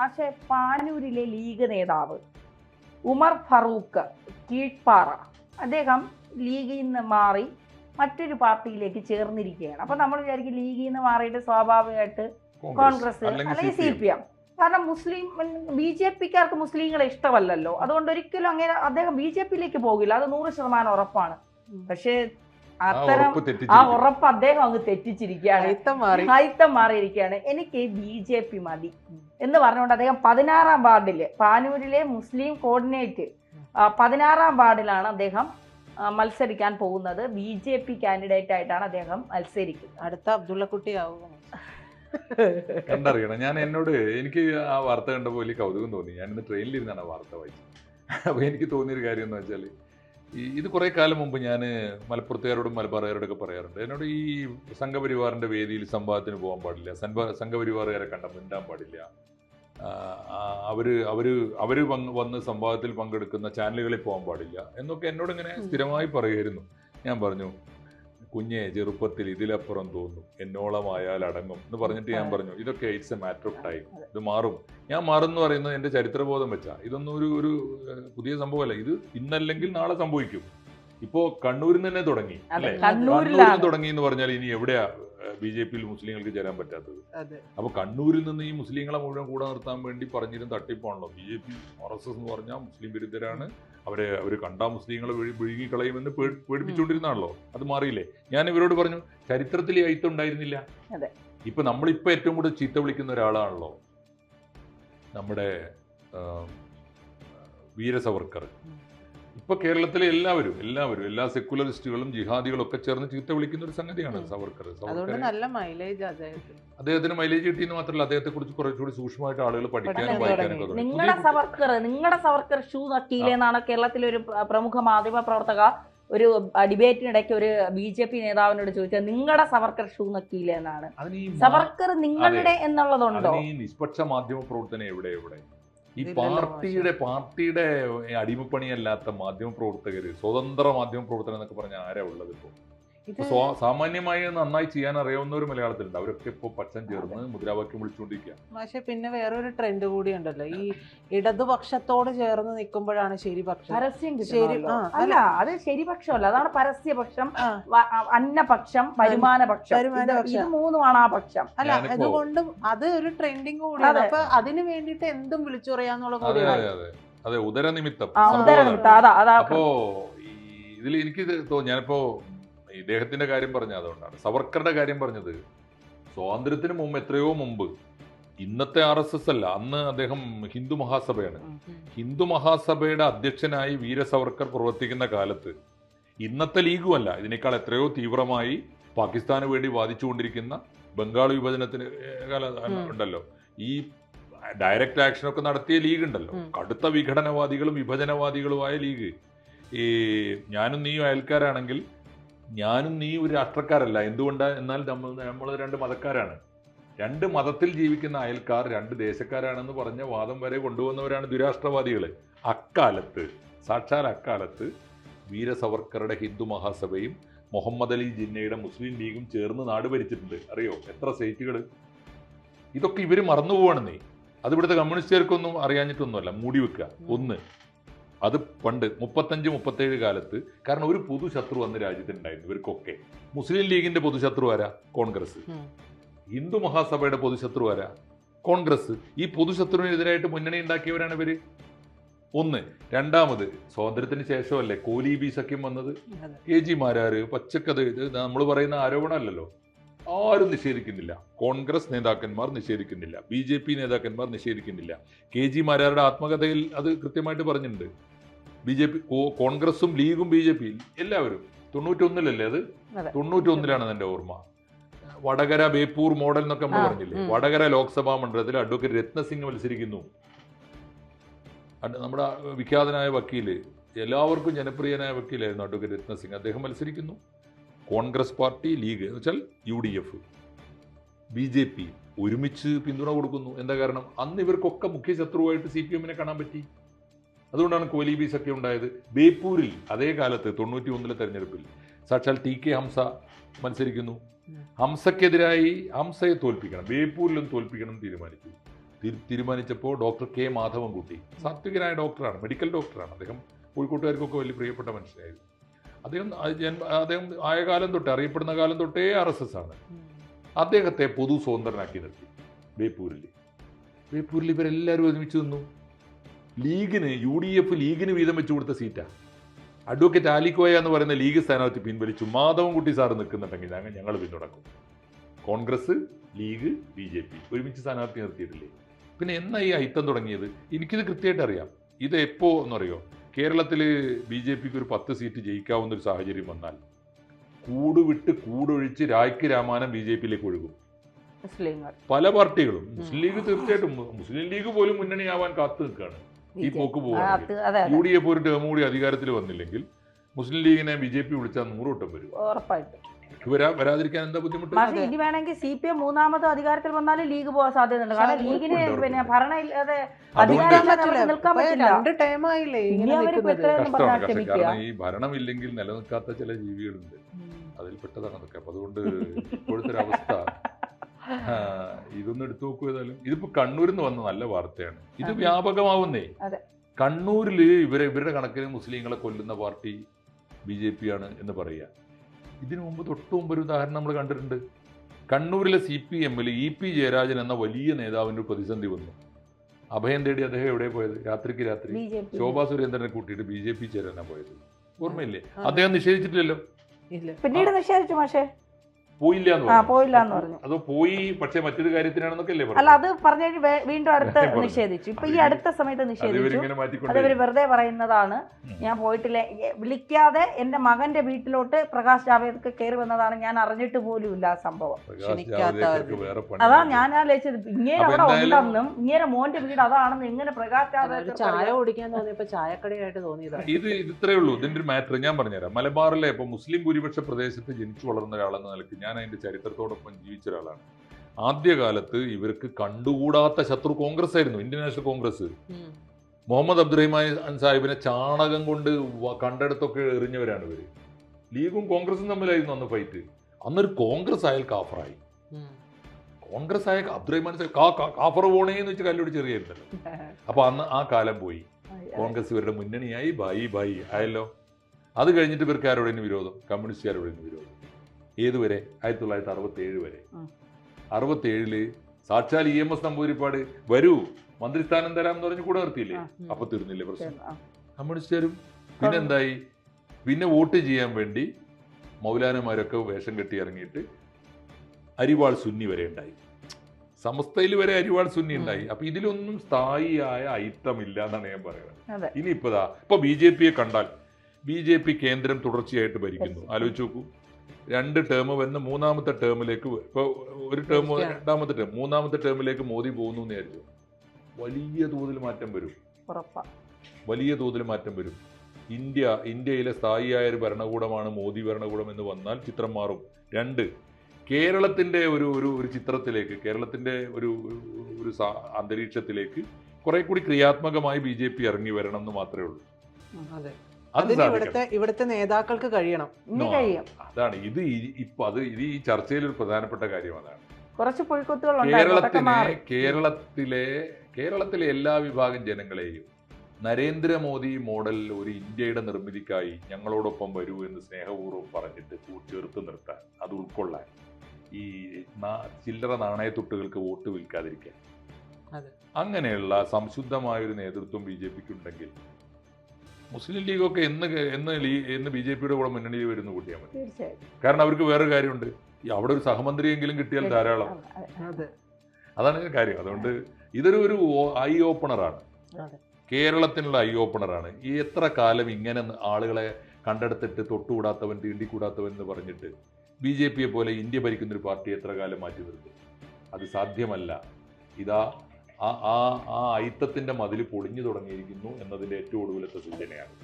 പക്ഷേ പാനൂരിലെ ലീഗ് നേതാവ് ഉമർ ഫറൂഖ് കീഴ്പ്പാറ. അദ്ദേഹം ലീഗിൽ നിന്ന് മാറി മറ്റൊരു പാർട്ടിയിലേക്ക് ചേർന്നിരിക്കുകയാണ്. അപ്പൊ നമ്മൾ വിചാരിക്കും ലീഗിൽ നിന്ന് മാറിയിട്ട് സ്വാഭാവികമായിട്ട് കോൺഗ്രസ് അല്ലെങ്കിൽ സി പി എം. കാരണം മുസ്ലിം ബി ജെ പിക്കാർക്ക് മുസ്ലിങ്ങളെ ഇഷ്ടമല്ലല്ലോ. അതുകൊണ്ട് ഒരിക്കലും അങ്ങനെ അദ്ദേഹം ബി ജെ പിയിലേക്ക് പോകില്ല. അത് നൂറ് ശതമാനം ഉറപ്പാണ്. പക്ഷേ അത്തരം ആ ഉറപ്പ് അദ്ദേഹം അങ്ങ് തെറ്റിച്ചിരിക്കുകയാണ്. അയിത്തം മാറിയിരിക്കുകയാണ്. എനിക്ക് ബി ജെ പി മതി എന്ന് പറഞ്ഞുകൊണ്ട് അദ്ദേഹം പതിനാറാം വാർഡിൽ പാനൂരിലെ മുസ്ലിം കോർഡിനേറ്റ് ആ, പതിനാറാം വാർഡിലാണ് അദ്ദേഹം മത്സരിക്കാൻ പോകുന്നത്. ബി ജെ പി കാൻഡിഡേറ്റ് ആയിട്ടാണ് അദ്ദേഹം മത്സരിക്കുന്നത്. അടുത്ത അബ്ദുള്ളക്കുട്ടി ആവും. കണ്ടറിയണം. ഞാൻ എന്നോട് എനിക്ക് ആ വാർത്ത കണ്ടപ്പോൾ വലിയ കൗതുകം തോന്നി. ഞാൻ ഇന്ന് ട്രെയിനിലിരുന്നാണ് ആ വാർത്ത വായിച്ചത്. അപ്പോൾ എനിക്ക് തോന്നിയൊരു കാര്യം എന്ന് വെച്ചാൽ ഈ ഇത് കുറേ കാലം മുമ്പ് ഞാൻ മലപ്പുറത്തുകാരോടും മലബാറുകാരോടൊക്കെ പറയാറുണ്ട്. എന്നോട് ഈ സംഘപരിവാറിന്റെ വേദിയിൽ സംവാദത്തിന് പോകാൻ പാടില്ല. സംഘ സംഘപരിവാറുകാരെ കണ്ട മിണ്ടാൻ പാടില്ല. അവർ അവർ അവർ വന്ന് സംവാദത്തിൽ പങ്കെടുക്കുന്ന ചാനലുകളിൽ പോകാൻ പാടില്ല എന്നൊക്കെ എന്നോട് ഇങ്ങനെ സ്ഥിരമായി പറയുമായിരുന്നു. ഞാൻ പറഞ്ഞു കുഞ്ഞെ ചെറുപ്പത്തിൽ ഇതിലപ്പുറം തോന്നും. എന്നോളമായാൽ അടങ്ങും എന്ന് പറഞ്ഞിട്ട് ഞാൻ പറഞ്ഞു ഇതൊക്കെ it's a matter of time ഇത് മാറും. ഞാൻ മാറും എന്ന് പറയുന്നത് എന്റെ ചരിത്രബോധം വെച്ചാ. ഇതൊന്നും ഒരു ഒരു പുതിയ സംഭവമല്ല. ഇത് ഇന്നല്ലെങ്കിൽ നാളെ സംഭവിക്കും. ഇപ്പോ കണ്ണൂരിൽ തന്നെ തുടങ്ങി കണ്ണൂരിൽ തുടങ്ങി എന്ന് പറഞ്ഞാൽ ഇനി എവിടെയാ ബി ജെ പിയിൽ മുസ്ലിങ്ങൾക്ക് ചേരാൻ പറ്റാത്തത്? അപ്പൊ കണ്ണൂരിൽ നിന്ന് ഈ മുസ്ലിങ്ങളെ മുഴുവൻ കൂടെ നിർത്താൻ വേണ്ടി പറഞ്ഞിരുന്ന തട്ടിപ്പാണല്ലോ. B J P R S S എന്ന് പറഞ്ഞാൽ മുസ്ലിം വിരുദ്ധരാണ്. അവരെ അവർ കണ്ടാ മുസ്ലിങ്ങളെ വഴി വിഴുങ്ങിക്കളയുമെന്ന് കളയുമെന്ന് പേടിപ്പിച്ചുകൊണ്ടിരുന്നാണല്ലോ. അത് മാറിയില്ലേ? ഞാൻ ഇവരോട് പറഞ്ഞു ചരിത്രത്തിൽ ഈ അയിത്തം ഉണ്ടായിരുന്നില്ല. അതെ. ഇപ്പൊ നമ്മളിപ്പോ ഏറ്റവും കൂടുതൽ ചീത്ത വിളിക്കുന്ന ഒരാളാണല്ലോ നമ്മുടെ ആ, ഇപ്പൊ കേരളത്തിലെ എല്ലാവരും എല്ലാവരും എല്ലാ സെക്യുലറിസ്റ്റുകളും ജിഹാദികളും ഒക്കെ ചേർന്ന് ചീത്ത വിളിക്കുന്ന ഒരു സംഗതിയാണ് സവർക്കർ. അതുകൊണ്ട് നല്ല മൈലേജ് അദ്ദേഹത്തിന്. അദ്ദേഹത്തിന് മൈലേജ് കിട്ടിയെന്ന് മാത്രമല്ല അദ്ദേഹത്തെ കുറിച്ച് കുറച്ചുകൂടി സൂക്ഷ്മമായിട്ട് ആളുകൾ പഠിക്കാനും. തുടങ്ങി. നിങ്ങളുടെ സവർക്കർ നിങ്ങളുടെ സവർക്കർ ഷൂ നക്കിയില്ലേ എന്നാണ് കേരളത്തിലെ ഒരു പ്രമുഖ മാധ്യമ പ്രവർത്തക ഒരു ഡിബേറ്റിനിടയ്ക്ക് ഒരു ബി ജെ പി നേതാവിനോട് ചോദിച്ചത് നിങ്ങളുടെ സവർക്കർ ഷൂ നക്കിയില്ലേ എന്നാണ്. സവർക്കർ നിങ്ങളുടെ എന്നുള്ളതുണ്ടോ? നിഷ്പക്ഷ മാധ്യമ പ്രവർത്തനം എവിടെ എവിടെ? ഈ പാർട്ടിയുടെ പാർട്ടിയുടെ അടിമപ്പണിയല്ലാത്ത മാധ്യമ പ്രവർത്തകര് സ്വതന്ത്ര മാധ്യമ പ്രവർത്തനം എന്നൊക്കെ പറഞ്ഞ ആരാ ഉള്ളത് ഇപ്പോ? ഇത് ഇപ്പൊ സ്വാ- സാമാന്യമായി നന്നായി ചെയ്യാൻ അറിയാവുന്ന ഒരു മലയാളത്തിലുണ്ട്. അവരൊക്കെ ഇപ്പൊ പച്ചൻ ചേർന്ന് മുദ്രാവാക്യം വിളിച്ചുകൊണ്ടിരിക്കുക പക്ഷെ പിന്നെ വേറൊരു ട്രെൻഡ് കൂടി ഉണ്ടല്ലോ ഈ ഇടതുപക്ഷത്തോട് ചേർന്ന് നിൽക്കുമ്പോഴാണ് ശരിപക്ഷം. പരസ്യം ശരി, അല്ല. അത് ശരിപക്ഷമല്ല. അതാണ് പരസ്യപക്ഷം. അന്നപക്ഷം വരുമാനപക്ഷം. വരുമാന ഇത്. മൂന്നുമാണ് ആ പക്ഷം. അല്ല അതുകൊണ്ട് അത് ഒരു ട്രെൻഡിങ് കൂടിയാണ്. അപ്പൊ അതിന് വേണ്ടിയിട്ട് എന്തും വിളിച്ചു പറയാന്നുള്ള അതെ കൂടിയാണ് അതെ. ഉദരനിമിത്തം. അപ്പോ ഇതിൽ എനിക്ക് ഞാനിപ്പോ ഇദ്ദേഹത്തിന്റെ കാര്യം പറഞ്ഞ അതുകൊണ്ടാണ്. സവർക്കറുടെ കാര്യം പറഞ്ഞത്. സ്വാതന്ത്ര്യത്തിന് മുമ്പ് എത്രയോ മുമ്പ് ഇന്നത്തെ ആർ എസ് എസ് അല്ല അന്ന് അദ്ദേഹം ഹിന്ദു മഹാസഭയാണ്. ഹിന്ദു മഹാസഭയുടെ അധ്യക്ഷനായി വീര സവർക്കർ പ്രവർത്തിക്കുന്ന കാലത്ത് ഇന്നത്തെ ലീഗും അല്ല ഇതിനേക്കാൾ എത്രയോ തീവ്രമായി പാകിസ്ഥാന് വേണ്ടി വാദിച്ചുകൊണ്ടിരിക്കുന്ന ബംഗാൾ വിഭജനത്തിന് കാല ഉണ്ടല്ലോ. ഈ ഡയറക്റ്റ് ആക്ഷൻ ഒക്കെ നടത്തിയ ലീഗ് ഉണ്ടല്ലോ. കടുത്ത വിഘടനവാദികളും വിഭജനവാദികളുമായ ലീഗ്. ഈ ഞാനും നീയും അയൽക്കാരാണെങ്കിൽ ഞാനും നീ ഒരു രാഷ്ട്രക്കാരല്ല. എന്തുകൊണ്ട്? എന്നാൽ നമ്മൾ നമ്മൾ രണ്ട് മതക്കാരാണ്. രണ്ട് മതത്തിൽ ജീവിക്കുന്ന അയൽക്കാർ രണ്ട് ദേശക്കാരാണെന്ന് പറഞ്ഞ വാദം വരെ കൊണ്ടുവന്നവരാണ് ദുരാഷ്ട്രവാദികൾ അക്കാലത്ത് സാക്ഷാൽ അക്കാലത്ത് വീരസവർക്കറുടെ ഹിന്ദു മഹാസഭയും മുഹമ്മദ് അലി ജിന്നയുടെ മുസ്ലിം ലീഗും ചേർന്ന് നാട് ഭരിച്ചിട്ടുണ്ട്. അറിയോ? എത്ര സീറ്റുകൾ ഇതൊക്കെ ഇവർ മറന്നു പോവാണെന്നേ അത് ഇവിടുത്തെ കമ്മ്യൂണിസ്റ്റുകാർക്കൊന്നും അറിയാഞ്ഞിട്ടൊന്നുമല്ല. മൂടി വെക്കുക. ഒന്ന് അത് പണ്ട് മുപ്പത്തഞ്ച് മുപ്പത്തേഴ് കാലത്ത് കാരണം ഒരു പൊതു ശത്രു അന്ന് രാജ്യത്തിനുണ്ടായിരുന്നു ഇവർക്കൊക്കെ മുസ്ലിം ലീഗിന്റെ പൊതുശത്രു ആരാ? കോൺഗ്രസ്. ഹിന്ദു മഹാസഭയുടെ പൊതുശത്രു ആരാ? കോൺഗ്രസ്. ഈ പൊതുശത്രുവിനെതിരായിട്ട് മുന്നണി ഉണ്ടാക്കിയവരാണ് ഇവർ. ഒന്ന്. രണ്ടാമത് സ്വാതന്ത്ര്യത്തിന് ശേഷമല്ലേ കോലി ബി സഖ്യം വന്നത്. കെ ജി മാരാര് പച്ചക്കത് ഇത് നമ്മൾ പറയുന്ന ആരോപണമല്ലല്ലോ. ആരും നിഷേധിക്കുന്നില്ല. കോൺഗ്രസ് നേതാക്കന്മാർ നിഷേധിക്കുന്നില്ല. ബി ജെ പി നേതാക്കന്മാർ നിഷേധിക്കുന്നില്ല. കെ ജി മാരാരുടെ ആത്മകഥയിൽ അത് കൃത്യമായിട്ട് പറഞ്ഞിട്ടുണ്ട്. ബി ജെ പി കോൺഗ്രസും ലീഗും ബി ജെ പിയും എല്ലാവരും തൊണ്ണൂറ്റൊന്നിലല്ലേ അത്? തൊണ്ണൂറ്റി തൊണ്ണൂറ്റൊന്നിലാണ് എന്റെ ഓർമ്മ? വടകര ബേപ്പൂർ മോഡൽ എന്നൊക്കെ നമ്മൾ പറഞ്ഞില്ലേ? വടകര ലോക്സഭാ മണ്ഡലത്തിൽ അഡ്വക്കേറ്റ് രത്നസിംഗ് മത്സരിക്കുന്നു. നമ്മുടെ വിഖ്യാതനായ വക്കീൽ എല്ലാവർക്കും ജനപ്രിയനായ വക്കീലായിരുന്നു അഡ്വക്കേറ്റ് രത്നസിംഗ്. അദ്ദേഹം മത്സരിക്കുന്നു. കോൺഗ്രസ് പാർട്ടി ലീഗ് എന്ന് വെച്ചാൽ U D F B J P ഒരുമിച്ച് പിന്തുണ കൊടുക്കുന്നു. എന്താ കാരണം? അന്ന് ഇവർക്കൊക്കെ മുഖ്യ ശത്രുവായിട്ട് സി പി എമ്മിനെ കാണാൻ പറ്റി. അതുകൊണ്ടാണ് കോലി ബി സഖ്യം ഉണ്ടായത്. ബേപ്പൂരിൽ അതേ കാലത്ത് തൊണ്ണൂറ്റി ഒന്നിലെ തെരഞ്ഞെടുപ്പിൽ സാക്ഷാൽ ടി കെ ഹംസ മത്സരിക്കുന്നു. ഹംസക്കെതിരായി ഹംസയെ തോൽപ്പിക്കണം ബേപ്പൂരിലും തോൽപ്പിക്കണം തീരുമാനിച്ചു. തീരുമാനിച്ചപ്പോൾ ഡോക്ടർ കെ മാധവൻകുട്ടി സാത്വികനായ ഡോക്ടറാണ് മെഡിക്കൽ ഡോക്ടറാണ്. അദ്ദേഹം കോഴിക്കോട്ടുകാർക്കൊക്കെ വലിയ പ്രിയപ്പെട്ട മനുഷ്യനായിരുന്നു. അദ്ദേഹം ജന്മ- അദ്ദേഹം ആയ കാലം തൊട്ടേ അറിയപ്പെടുന്ന കാലം തൊട്ടേ ആർ എസ് എസ് ആണ്. അദ്ദേഹത്തെ പൊതു സ്വതന്ത്രനാക്കി നിർത്തി ബേപ്പൂരിൽ. ബേപ്പൂരിൽ ഇവരെല്ലാവരും ഒരുമിച്ച് നിന്നു. ലീഗിന് യു ഡി എഫ് ലീഗിന് വീതം വെച്ച് കൊടുത്ത സീറ്റാണ് അഡ്വക്കേറ്റ് ആലിക്കോയ എന്ന് പറയുന്ന ലീഗ് സ്ഥാനാർത്ഥി പിൻവലിച്ചു. മാധവൻകുട്ടി സാർ നിൽക്കുന്നുണ്ടെങ്കിൽ ഞങ്ങൾ ഞങ്ങൾ പിന്തുണക്കും. Congress league B J P ഒരുമിച്ച് സ്ഥാനാർത്ഥി നിർത്തിയിട്ടില്ലേ? പിന്നെ എന്നാ ഈ അയിത്തം തുടങ്ങിയത്? എനിക്കിത് കൃത്യമായിട്ട് അറിയാം. ഇത് എപ്പോ എന്ന് എന്നറിയോ? കേരളത്തിൽ ബി ജെ പിക്ക് ഒരു പത്ത് സീറ്റ് ജയിക്കാവുന്ന ഒരു സാഹചര്യം വന്നാൽ കൂട് വിട്ട് കൂടൊഴിച്ച് രായ്ക്ക് രാമാനം ബി ജെ പിയിലേക്ക് ഒഴുകും. പല പാർട്ടികളും. മുസ്ലിം ലീഗ് തീർച്ചയായിട്ടും മുസ്ലിം ലീഗ് പോലും മുന്നണിയാവാൻ കാത്തു നിൽക്കുകയാണ് ഈ പോക്ക് അതെ യു ഡി എഫ് ഒരു ടേം കൂടി അധികാരത്തിൽ വന്നില്ലെങ്കിൽ മുസ്ലിം ലീഗിനെ ബി ജെ പി വിളിച്ചാൽ നൂറുവട്ടം വരും. ഉറപ്പായിട്ടും. വരാ വരാതിരിക്കാൻ എന്താ ബുദ്ധിമുട്ട്? പക്ഷേ ഇനി വേണമെങ്കിൽ സി പി എം മൂന്നാമത് അധികാരത്തിൽ വന്നാലും ലീഗ് പോകാൻ സാധ്യതയുണ്ട്. കാരണം ലീഗിന് പിന്നെ ഭരണ ഭരണം ഇല്ലാതെ നിൽക്കാൻ പറ്റില്ല. ഈ ഭരണമില്ലെങ്കിൽ നിലനിൽക്കാത്ത ചില ജീവികളുണ്ട്. അതിൽപ്പെട്ടതാണ് അതൊക്കെ അപ്പൊ അതുകൊണ്ട് ഇപ്പോഴത്തെ ഒരു അവസ്ഥ ഇതൊന്നും എടുത്തു നോക്കൂ ഏതായാലും. ഇതിപ്പോ കണ്ണൂരിൽ നിന്ന് വന്ന നല്ല വാർത്തയാണ്. ഇത് വ്യാപകമാവുന്നേ. കണ്ണൂരിൽ കണ്ണൂരിൽ ഇവരെ ഇവരുടെ കണക്കിന് മുസ്ലിങ്ങളെ കൊല്ലുന്ന പാർട്ടി ബി ജെ പി ആണ് എന്ന് പറയുക. ഇതിനു മുമ്പ് തൊട്ട് മുമ്പ് ഒരു ഉദാഹരണം നമ്മൾ കണ്ടിട്ടുണ്ട്. കണ്ണൂരിലെ സി പി എമ്മിൽ ഇ പി ജയരാജൻ എന്ന വലിയ നേതാവിന്റെ പ്രതിസന്ധി വന്നു. അഭയം തേടി അദ്ദേഹം എവിടെ പോയത്? രാത്രിക്ക് രാത്രി. ശോഭാ സുരേന്ദ്രനെ കൂട്ടിയിട്ട് ബി ജെ പി ചേരാനാണ് പോയത്. ഓർമ്മയില്ലേ? അദ്ദേഹം നിഷേധിച്ചിട്ടില്ലല്ലോ. ഇല്ല. പിന്നീട് നിഷേധിച്ചു പക്ഷേ പോയില്ല ആ പറഞ്ഞു. പോയില്ല എന്ന് പറഞ്ഞു. അതോ പോയി പക്ഷേ മറ്റൊരു കാര്യത്തിനാണെന്നൊക്കെ അല്ലേ അല്ല അത് പറഞ്ഞു കഴിഞ്ഞ് വീണ്ടും അടുത്ത് നിഷേധിച്ചു. ഇപ്പൊ ഈ അടുത്ത സമയത്ത് നിഷേധിച്ചു. ഇവരിങ്ങനെ അത് വെറുതെ പറയുന്നതാണ്. ഞാൻ പോയിട്ടില്ല? വിളിക്കാതെ എന്റെ മകന്റെ വീട്ടിലോട്ട് പ്രകാശ് ജാവേദ്കർ കയറി വന്നതാണ്. ഞാൻ അറിഞ്ഞിട്ട് പോലും ഇല്ല ആ സംഭവം. അതാ ഞാൻ ആലോചിച്ചത്. ഇങ്ങനെ അവിടെ ഉണ്ടെന്നും ഇങ്ങനെ മോന്റെ വീട് അതാണെന്ന് എങ്ങനെ പ്രകാശ് ജാവേദ്കർ ചായ? കുടിക്കാൻ തോന്നിയപ്പോ ചായക്കടയായിട്ട് തോന്നിയതാണ് ഇത് ഇത് ഇത്രയേ ഉള്ളൂ. ഇതിന്റെ ഒരു മാറ്റർ ഞാൻ പറഞ്ഞുതരാം. മലബാറിലെ ഇപ്പൊ മുസ്ലിം ഭൂരിപക്ഷ പ്രദേശത്ത് ജനിച്ചു വളർന്ന ഒരാളെന്ന നിലയ്ക്ക് ഞാൻ അതിന്റെ ചരിത്രത്തോടൊപ്പം ജീവിച്ച ഒരാളാണ് ആദ്യകാലത്ത് ഇവർക്ക് കണ്ടുകൂടാത്ത ശത്രു കോൺഗ്രസ് ആയിരുന്നു Indian National Congress Muhammad Abdurahiman സാഹിബിനെ ചാണകം കൊണ്ട് കണ്ടെടുത്തൊക്കെ എറിഞ്ഞവരാണ് ഇവർ. ലീഗും കോൺഗ്രസും തമ്മിലായിരുന്നു അന്ന് ഫൈറ്റ് അന്നൊരു കോൺഗ്രസ് ആയാൽ കാഫറായി. കോൺഗ്രസ് ആയ അബ്ദുറഹിമാൻ സാഹിബ് കാഫർ പോണേന്ന് വെച്ച് കല്ലോട് ചെറിയായിരുന്നല്ലോ അപ്പൊ അന്ന് ആ കാലം പോയി. കോൺഗ്രസ് ഇവരുടെ മുന്നണിയായി ബായി ബായി ആയല്ലോ. അത് കഴിഞ്ഞിട്ട് ഇവർക്ക് ആരോടേനും വിരോധം? കമ്മ്യൂണിസ്റ്റുകാരോടെങ്കിലും വിരോധം. ഏതുവരെ ആയിരത്തി തൊള്ളായിരത്തി അറുപത്തി ഏഴ് വരെ. അറുപത്തി ഏഴിൽ സാക്ഷാൽ ഇ എം എസ് നമ്പൂരിപ്പാട് വരൂ മന്ത്രിസ്ഥാനം തരാം എന്ന് പറഞ്ഞ് കൂടെ നിർത്തിയില്ലേ? അപ്പൊ തീർന്നില്ലേ പ്രശ്നം. കമ്മ്യൂണിസ്റ്റുകാരും പിന്നെ എന്തായി? പിന്നെ വോട്ട് ചെയ്യാൻ വേണ്ടി മൗലാനമാരൊക്കെ വേഷം കെട്ടി ഇറങ്ങിയിട്ട് അരിവാൾ സുന്നി വരെ ഉണ്ടായി. സമസ്തയിൽ വരെ അരിവാൾ സുന്നി ഉണ്ടായി. അപ്പൊ ഇതിലൊന്നും സ്ഥായിയായ ഐത്തമില്ല എന്നാണ് ഞാൻ പറയുന്നത്. ഇനി ഇപ്പതാ ഇപ്പൊ ബി ജെ പിയെ കണ്ടാൽ ബി ജെ പി കേന്ദ്രം തുടർച്ചയായിട്ട് ഭരിക്കുന്നു. ആലോചിച്ച് നോക്കൂ. രണ്ട് ടേം വന്ന് മൂന്നാമത്തെ ടേമിലേക്ക് ഇപ്പൊ ഒരു ടേം രണ്ടാമത്തെ ടേം മൂന്നാമത്തെ ടേമിലേക്ക് മോദി പോകുന്നു എന്ന് വിചാരിച്ചു വലിയ തോതിൽ മാറ്റം വരും. വലിയ തോതിൽ മാറ്റം വരും. ഇന്ത്യ ഇന്ത്യയിലെ സ്ഥായിയായ ഒരു ഭരണകൂടമാണ് മോദി ഭരണകൂടം എന്ന് വന്നാൽ ചിത്രം മാറും. രണ്ട് കേരളത്തിന്റെ ഒരു ഒരു ഒരു ചിത്രത്തിലേക്ക് കേരളത്തിന്റെ ഒരു ഒരു- അന്തരീക്ഷത്തിലേക്ക് കുറെ കൂടി ക്രിയാത്മകമായി ബി ജെ പി ഇറങ്ങി വരണം എന്ന് മാത്രമേ ഉള്ളൂ. അതിന് ഇവിടുത്തെ ഇവിടുത്തെ നേതാക്കൾക്ക് കഴിയണം. അതാണ്. ഇത് ഇപ്പൊ അത് ഇത് ഈ ചർച്ചയിൽ ഒരു പ്രധാനപ്പെട്ട കാര്യം അതാണ്. കുറച്ച് കേരളത്തിന് കേരളത്തിലെ കേരളത്തിലെ എല്ലാ വിഭാഗം ജനങ്ങളെയും നരേന്ദ്രമോദി മോഡൽ ഒരു ഇന്ത്യയുടെ നിർമ്മിതിക്കായി ഞങ്ങളോടൊപ്പം വരൂ എന്ന് സ്നേഹപൂർവം പറഞ്ഞിട്ട് ചേർത്ത് നിർത്താൻ അത് ഉൾക്കൊള്ളാൻ ഈ ചില്ലറ നാണയത്തൊട്ടുകൾക്ക് വോട്ട് വിൽക്കാതിരിക്കാൻ. അങ്ങനെയുള്ള സംശുദ്ധമായ ഒരു നേതൃത്വം ബി ജെ പിക്ക് ഉണ്ടെങ്കിൽ മുസ്ലിം ലീഗൊക്കെ എന്ന് എന്ന് ലീ എന്ന് ബി ജെ പിയുടെ കൂടെ മുന്നണിയിൽ വരുന്ന കൂട്ടിയാൽ മതി. കാരണം അവർക്ക് വേറെ കാര്യമുണ്ട്. ഈ അവിടെ ഒരു സഹമന്ത്രിയെങ്കിലും കിട്ടിയാൽ ധാരാളം. അതെ, അതെ. അതെ. അതാണ് കാര്യം. അതുകൊണ്ട് ഇതൊരു ഒരു ഐ ഓപ്പണറാണ് അതെ. കേരളത്തിനുള്ള ഐ ഓപ്പണറാണ് ഈ എത്ര കാലം ഇങ്ങനെ ആളുകളെ കണ്ടെടുത്തിട്ട് തൊട്ടുകൂടാത്തവൻ തീണ്ടിക്കൂടാത്തവൻ എന്ന് പറഞ്ഞിട്ട് ബി ജെ പിയെ പോലെ ഇന്ത്യ ഭരിക്കുന്നൊരു പാർട്ടി എത്ര കാലം മാറ്റി നിർത്തും? അത് സാധ്യമല്ല. ഇതാ ആ ആ ആ അയിത്തത്തിന്റെ മതിൽ പൊളിഞ്ഞു തുടങ്ങിയിരിക്കുന്നു എന്നതിന്റെ ഏറ്റവും ഒടുവിലത്തെ സൂചനയാണ്.